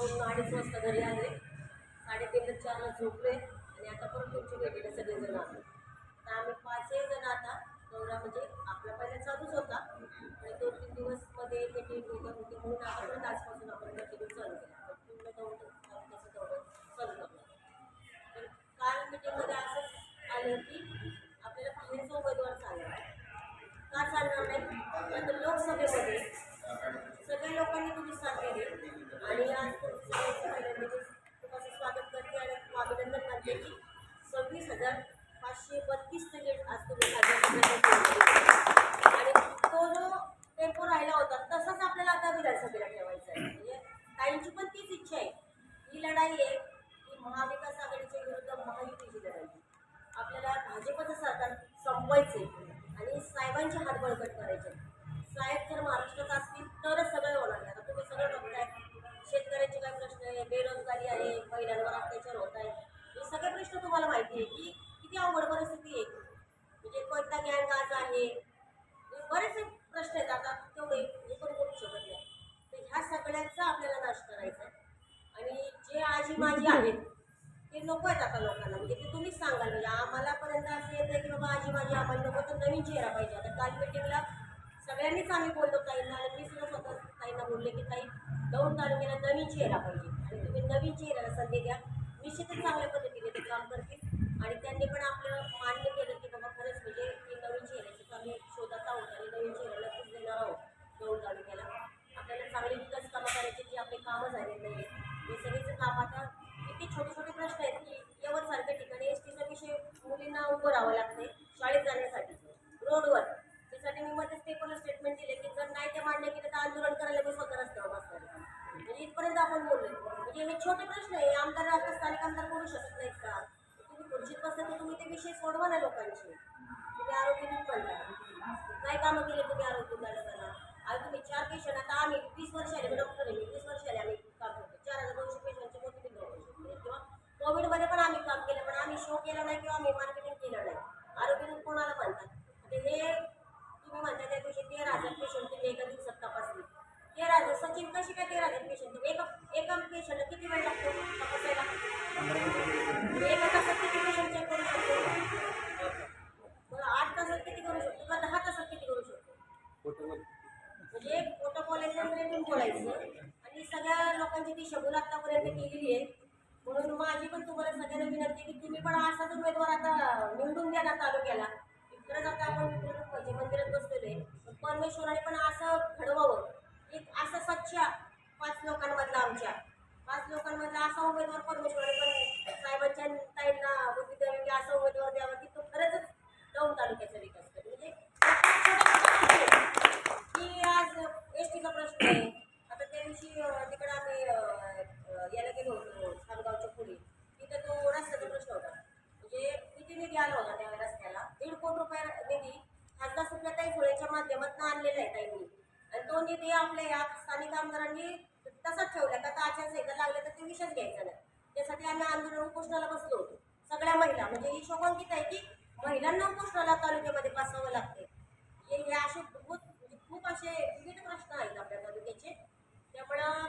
दोन अडीच वाजता घरी आले. साडेतीनला चारला झोपले आणि आता परत तुमची भेटीला सगळेजण आले. तर आम्ही पाचही जण आता दौरा म्हणजे आपला पहिला चालूच होता. आणि दोन तीन दिवसमध्ये ते टीम वगैरे होती म्हणून आता परत आजपासून आपण कंटिन्यू चालू केला. पूर्ण दौड तालुक्याचं दौरा चालू लागला तर काल मीटिंगमध्ये असंच आलं की आपल्याला बाहेरचा उमेदवार चालणार का चालणार नाही? तर लोकसभेमध्ये सगळ्या लोकांनी तुझी साथ दिली आणि आज तुमचं पहिल्यांदा मी तुमचं स्वागत करते आणि अभिनंदन मानते की सव्वीस हजार पाचशे बत्तीस तिकीट आज तुम्ही आणि तो जो टेम्पो राहिला होता तसाच आपल्याला आता विधानसभेला ठेवायचा आहे. म्हणजे ताईंची पण तीच इच्छा आहे. ही लढाई आहे. की महाविकास आघाडीच्या विरुद्ध महायुतीची लढाई आपल्याला भाजपचं सरकार संपवायचे आणि साहेबांचे हात बळकट करायचे साहेब जर महाराष्ट्रात असतील तरच सगळं होणार आहे. आता तुम्ही सगळं बघताय. शेतकऱ्यांचे काय प्रश्न आहे? बेरोजगारी आहे. महिलांवर अत्याचार होत आहे. हे सगळे प्रश्न तुम्हाला माहिती आहे. की किती अवघड परिस्थिती आहे म्हणजे कोणता गँग आज आहे हे बरेचसे प्रश्न आहेत आता तेवढे हे पण करू शकत नाही तर ह्या सगळ्यांचा आपल्याला नाश करायचा आहे आणि जे आजी माजी आहेत ते नको आहेत आता लोकांना म्हणजे ते तुम्हीच सांगाल म्हणजे आम्हालापर्यंत असं येतं की बाबा आजी माझी आम्हाला नको तर नवीन चेहरा पाहिजे. आता काल मिटिंगला सगळ्यांनीच आम्ही बोललो ताईंना आणि मी सुद्धा स्वतः ताईंना बोलले की ताई दौंड तालुक्याला नवीन चेहरा पाहिजे. आणि तुम्ही नवीन चेहऱ्याला संधी द्या. निश्चितच चांगल्या पद्धतीने ते काम करतील. आणि त्यांनी पण आपलं मान्य केलं की बाबा खरंच म्हणजे की नवीन चेहऱ्याची आम्ही शोधात आहोत आणि नवीन चेहऱ्याला नक्कीच देणार आहोत दौंड तालुक्याला. आपल्याला चांगली विकास कामं करायची जी आपले कामं झालेली नाही हे म्हणजे सगळेचं काम. आता किती छोटे छोटे प्रश्न आहेत की यवतसारख्या ठिकाणी एस टीचा विषय मुलींना उभं राहावं लागते Gracias. निवडून तालुक्याला. इकडं जाता आपण म्हणजे मंदिरात बसलेलो आहे परमेश्वराने पण असं घडवावं. एक असं स्वच्छ पाच लोकांमधला आमच्या. पाच लोकांमधला असा उमेदवार परमेश्वराने पण साहेबांच्या ताईंना बुद्धी द्यावी की असा उमेदवार द्यावा की तो खरंच दौंड तालुक्याचा विकास करेल म्हणजे की आज एस टीचा प्रश्न आहे आता त्या दिवशी अं, तिकडे आम्ही अं, अं, याला गेलो होतो खामगावच्या पुढे तिथे तो रस्त्याचा प्रश्न होता म्हणजे किती निधी आला होता त्या रस्त्याला दीड कोटी रुपये निधी खासदार सुप्रियाताई रत्न आणलेला आहे ताईंनी. आणि तो निधी आपल्या या स्थानिक आमदारांनी तसाच ठेवला का आता आचारसंहिता लागल्या तर ते विषयच घ्यायचा नाही. त्यासाठी आम्ही आंदोलन उपोषणाला बसलो होतो. सगळ्या महिला म्हणजे ही शोभांकित आहे की महिलांना उपोषणाला तालुक्यामध्ये बसावं लागते हे हे असे खूप खूप असे विविध प्रश्न आहेत आपल्या तालुक्याचे त्यामुळं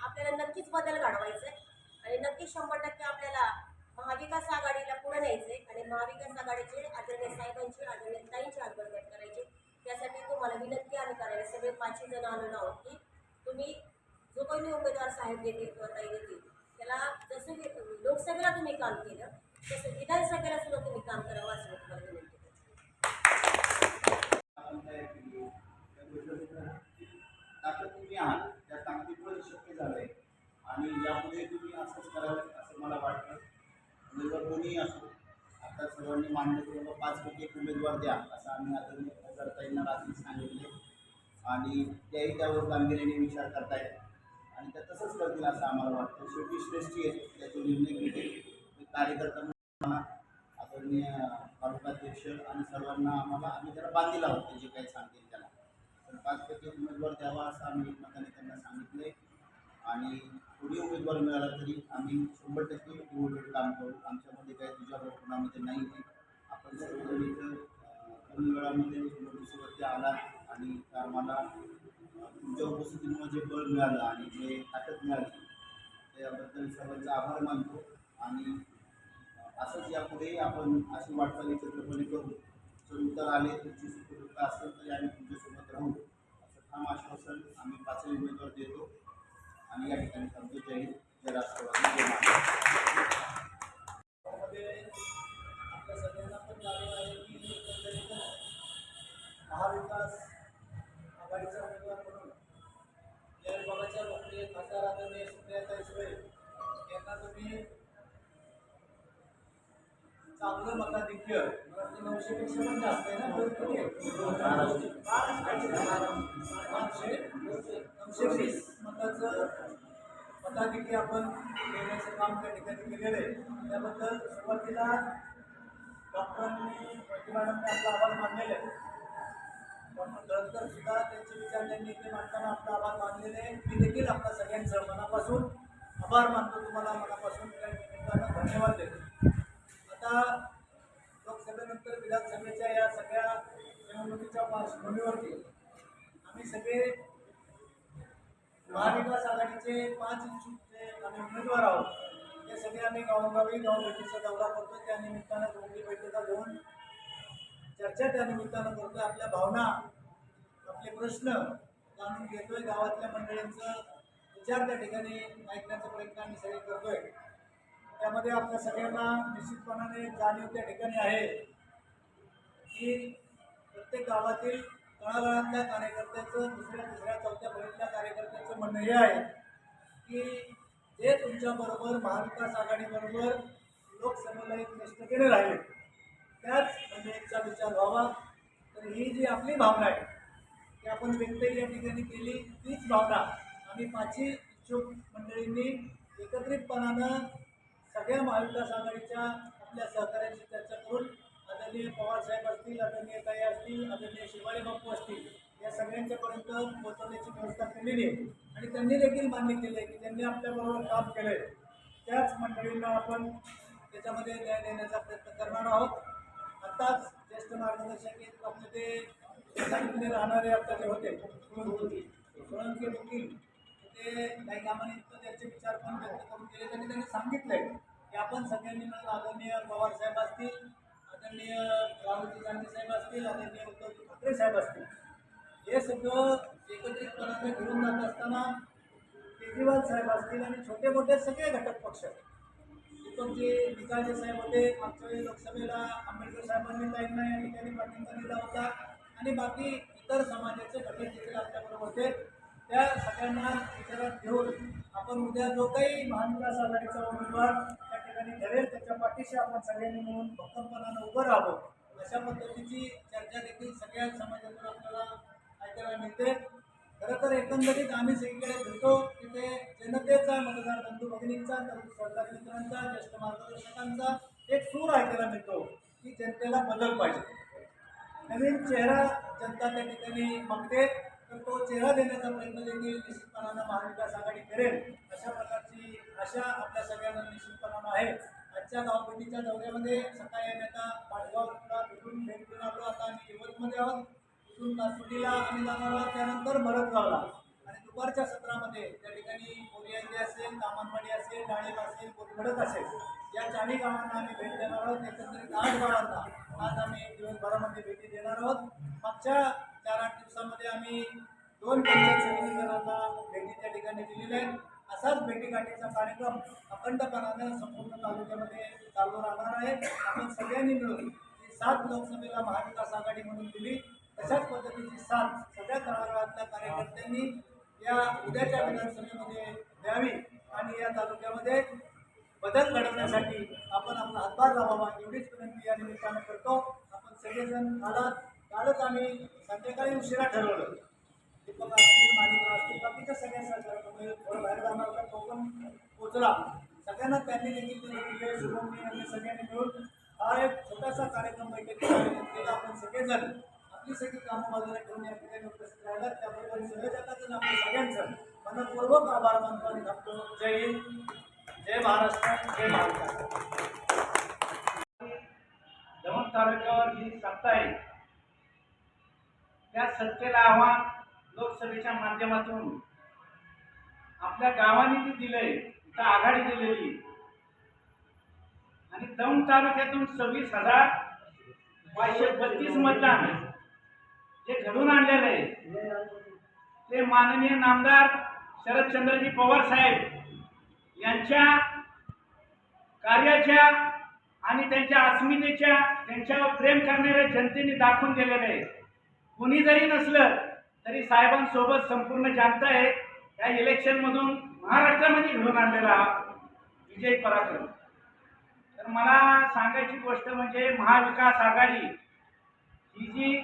आपल्याला नक्कीच बदल घडवायचा आहे आणि नक्कीच शंभर टक्के आपल्याला महाविकास आघाडीला पुढे न्यायचे आणि महाविकास आघाडीचे आदरणीय साहेबांची आदरणीय ताईंची आगमन करायचे त्यासाठी तुम्हाला विनंती आम्ही करायला जण आलेलो आहोत की तुम्ही जो कोणी उमेदवार साहेब देतील किंवा ताई देतील त्याला जसं लोकसभेला तुम्ही काम केलं तसं विधानसभेला सुद्धा तुम्ही काम करावं असं मी तुम्हाला विनंती करते. ताकद तुम्ही आहात आणि यापुढे तुम्ही असंच करावं असं मला वाटतं. उमेदवार कोणीही असो आता सर्वांनी मान्य करून पाचपैकी एक उमेदवार द्या असं आम्ही आदरणीय करताईंना रात्री सांगितले आणि त्याही त्यावर गांभीर्याने विचार करतायत. आणि त्या तसंच करतील असं आम्हाला वाटतं. शेवटी श्रेष्ठी आहे त्याचे निर्णय घेतील. कार्यकर्त्यांना आदरणीय तालुकाध्यक्ष आणि सर्वांना आम्हाला आम्ही त्याला बांधील आहोत ते जे काही सांगतील त्याला. तर पाचपैकी टक्के उमेदवार द्यावा असं आम्ही एकमताने त्यांना सांगितले आणि कोणी उमेदवार मिळाला तरी आम्ही शंभर टक्के निवडणूक काम करू. आमच्यामध्ये काही तुझ्यावर कोणामध्ये नाही आहे. आपण सर्वजण इथं कमी वेळामध्ये नोटीसवरती आला. आम्हाला तुमच्या उपस्थितीमुळे जे बळ मिळालं आणि जे ताकद मिळाली त्याबद्दल सर्वांचा आभार मानतो आणि असंच यापुढे आपण अशी वाटचाली चित्रपणी करू. जर उत्तर आले तुमची सुखदुःख असेल तरी आम्ही तुमच्यासोबत राहू. असं ठाम आश्वासन आम्ही पाचही उमेदवार देतो. आणि या ठिकाणी सांगतो जय हिंद जय राष्ट्रवादी जय महाराष्ट्र. चांगलं मताधिक्य नऊशे वाटतं नऊशेपेक्षा पण जास्त आहे नऊशे वीस मताचं मताधिक्य आपण देण्याचं काम त्या ठिकाणी केलेलं आहे. त्याबद्दल सुरुवातीला डॉक्टरांनी मॅडमने आपला आभार मानलेला आहे. डॉक्टर दळकर सुद्धा त्यांचे विचार त्यांनी इथे मांडताना आपला आभार मानलेले आहे. मी देखील आपल्या सगळ्यांचं मनापासून आभार मानतो तुम्हाला. मनापासून त्या निमित्तानं धन्यवाद देतो. आता लोकसभेनंतर विधानसभेच्या या सगळ्या निवडणुकीच्या पार्श्वभूमीवरती आम्ही सगळे महाविकास आघाडीचे पाच इच्छुक जे आम्ही उमेदवार आहोत ते सगळे आम्ही गावोगावी गावभेटीचा दौरा करतो त्या निमित्तानं दोन्ही बैठका घेऊन चर्चा त्या निमित्तानं करतोय. आपल्या भावना आपले प्रश्न जाणून घेतोय. गावातल्या मंडळींचं विचार त्या ठिकाणी ऐकण्याचा प्रयत्न आम्ही सगळे करतोय. त्यामध्ये आपल्या सगळ्यांना निश्चितपणाने जाणीव त्या ठिकाणी आहे की प्रत्येक गावातील तळागाळातल्या कार्यकर्त्याचं दुसऱ्या तिसऱ्या चौथ्या पर्यंतल्या कार्यकर्त्याचं म्हणणं हे आहे की जे तुमच्याबरोबर महाविकास आघाडीबरोबर लोकसभेला एक निष्ठतेने राहिले त्याच मंडळींचा विचार व्हावा. तर ही जी आपली भावना आहे ती आपण व्यक्त या ठिकाणी केली तीच भावना आम्ही पाचही इच्छुक मंडळींनी एकत्रितपणानं सगळ्या महाविकास आघाडीच्या आपल्या सहकार्याची चर्चा करून आदरणीय पवार साहेब असतील आदरणीय ताई असतील आदरणीय शिवाजी बापू असतील या सगळ्यांच्यापर्यंत पोहोचवण्याची व्यवस्था केलेली आहे. आणि त्यांनी देखील मान्य केलं आहे की त्यांनी आपल्याबरोबर काम केलं आहे त्याच मंडळींना आपण त्याच्यामध्ये न्याय देण्याचा प्रयत्न करणार आहोत. आत्ताच ज्येष्ठ मार्गदर्शक आपले ते सांगितले राहणारे आता जे होते. सोळंकी वकील. ते काही इतकं त्यांचे विचार पण व्यक्त करून केले त्यांनी त्यांनी सांगितले की आपण सगळ्यांनी मिळून आदरणीय पवार साहेब असतील आदरणीय राहुलजी गांधी साहेब असतील आदरणीय उद्धवजी ठाकरे साहेब असतील. हे सगळं एकत्रितपणाने घेऊन जात असताना केजरीवाल साहेब असतील आणि छोटे मोठे सगळे घटक पक्ष. दीपकजी निकालजे साहेब होते मागच्या वेळी लोकसभेला आंबेडकर साहेबांनी त्यांना या ठिकाणी पाठिंबा दिला होता. आणि बाकी इतर समाजाचे घटक देखील आपल्याबरोबर होते त्या सगळ्यांना विचारात घेऊन आपण उद्या जो काही महाविकास आघाडीचा उमेदवार त्या ठिकाणी ठरेल त्याच्या पाठीशी आपण सगळ्यांनी मिळून भक्कमपणानं उभं राहावं. अशा पद्धतीची चर्चा देखील सगळ्या समाजातून आपल्याला ऐकायला मिळते. खरं तर एकंदरीत आम्ही सगळीकडे भेटतो. तिथे जनतेचा मतदार बंधू भगिनींचा तर सरकारी मित्रांचा ज्येष्ठ मार्गदर्शकांचा एक सूर ऐकायला मिळतो की जनतेला बदल पाहिजे. नवीन चेहरा जनता त्या ठिकाणी मागते तर तो चेहरा देण्याचा प्रयत्न देखील निश्चितपणानं महाविकास आघाडी करेल अशा प्रकारची आशा आपल्या सगळ्यांना निश्चितपणानं आहे. आजच्या गावभेटीच्या दौऱ्यामध्ये सकाळी आम्ही आता पाटगावला भेटून भेट घेऊन आलो. आता आम्ही यवतमध्ये आहोत. तिथून कासुटीला आम्ही जाणार आहोत. त्यानंतर भरतगावला आणि दुपारच्या सत्रामध्ये त्या ठिकाणी कोरियांजी असेल कामानवाडी असेल डाळीब असेल कोरगडक असेल या चारही गावांना आम्ही भेट देणार आहोत. एकंदरीत आठ गावांना आज आम्ही दिवसभरामध्ये भेटी देणार आहोत. मागच्या चार आठ दिवसामध्ये आम्ही दोन पंचायत समितीकरांना भेटी ठिकाणी दिलेले आहेत. असाच भेटीगाठीचा कार्यक्रम अखंडपणानं संपूर्ण तालुक्यामध्ये चालू राहणार आहे. आपण सगळ्यांनी मिळून ही सात लोकसभेला महाविकास आघाडी म्हणून दिली. तशाच पद्धतीची साथ सगळ्या तळागाळातल्या कार्यकर्त्यांनी या उद्याच्या विधानसभेमध्ये द्यावी आणि या तालुक्यामध्ये बदल घडवण्यासाठी आपण आपला हातभार लावावा. एवढीच विनंती या निमित्तानं करतो. आपण सगळेजण आलात. कालच आम्ही संध्याकाळी उशिरा ठरवलं. दीपक असतील माणिकराव असतील बाकीच्या सगळ्या सहकार्यामुळे थोडं बाहेर जाणार होता तो पण पोचला. सगळ्यांना त्यांनी देखील ते दिले शुभमनी यांनी सगळ्यांनी मिळून हा एक छोटासा कार्यक्रम बैठकीचा आयोजन केला आपण सगळेजण आपली सगळी कामं बाजूला ठेवून या ठिकाणी उपस्थित राहिलात त्याबरोबर सगळ्या जगातून आपल्या सगळ्यांचं मनपूर्वक आभार मानतो आणि थांबतो. जय हिंद जय महाराष्ट्र जय महाराष्ट्र दमण तालुक्यावर जी सत्ता आहे. त्या सत्तेला आव्हान लोकसभेच्या माध्यमातून आपल्या गावाने जे दिलंय इथं आघाडी दिलेली. आणि दौंड तालुक्यातून सव्वीस हजार पाचशे बत्तीस मतदान जे घडून आणलेलं आहे ते माननीय नामदार शरदचंद्रजी पवार साहेब यांच्या कार्याच्या आणि त्यांच्या अस्मितेच्या त्यांच्यावर प्रेम करणाऱ्या जनतेने दाखवून दिलेलं आहे. कुणी जरी नसलं तरी साहेबांसोबत संपूर्ण जनता आहे या इलेक्शनमधून महाराष्ट्रामध्ये घडून आणलेला विजय पराक्रम. तर मला सांगायची गोष्ट म्हणजे महाविकास आघाडी ही जी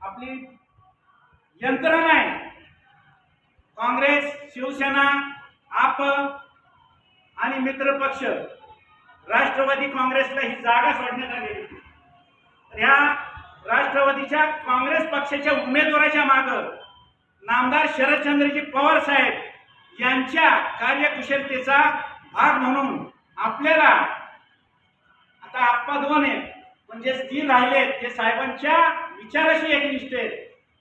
आपली यंत्रणा आहे काँग्रेस शिवसेना आप आणि मित्रपक्ष राष्ट्रवादी काँग्रेसला ही जागा सोडण्यात आलेली तर ह्या राष्ट्रवादीच्या काँग्रेस पक्षाच्या उमेदवाराच्या माग नामदार शरदचंद्रजी पवार साहेब यांच्या कार्यकुशलतेचा भाग म्हणून आपल्याला आता आप्पा दोन आहेत पण जे स्थिर राहिलेत ते साहेबांच्या विचाराशी एकनिष्ठ आहेत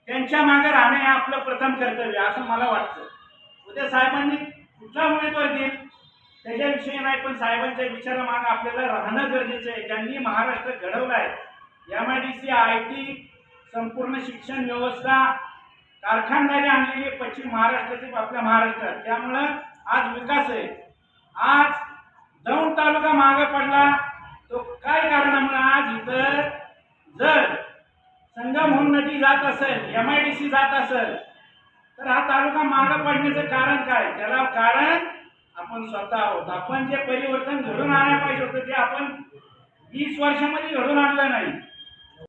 त्यांच्या मागे राहणे हे आपलं प्रथम कर्तव्य असं मला वाटतं. उद्या साहेबांनी कुठला उमेदवार देईल त्याच्याविषयी नाही पण साहेबांच्या विचारामागं आपल्याला राहणं गरजेचं आहे. ज्यांनी महाराष्ट्र घडवला आहे. M I D C I T संपूर्ण शिक्षण व्यवस्था कारखानदारी आणलेली पश्चिम महाराष्ट्राचे आपल्या महाराष्ट्रात. त्यामुळं आज विकास आहे. आज दौंड तालुका मागे पडला तो काय कारणामुळे आज इथं जर संगमहोन नदी जात असेल एम आय डी सी जात असेल तर हा तालुका मागे पडण्याचं कारण काय? त्याला कारण आपण स्वतः आहोत. आपण जे परिवर्तन घडून आणायला पाहिजे होतं ते आपण वीस वर्षामध्ये घडून आणलं नाही.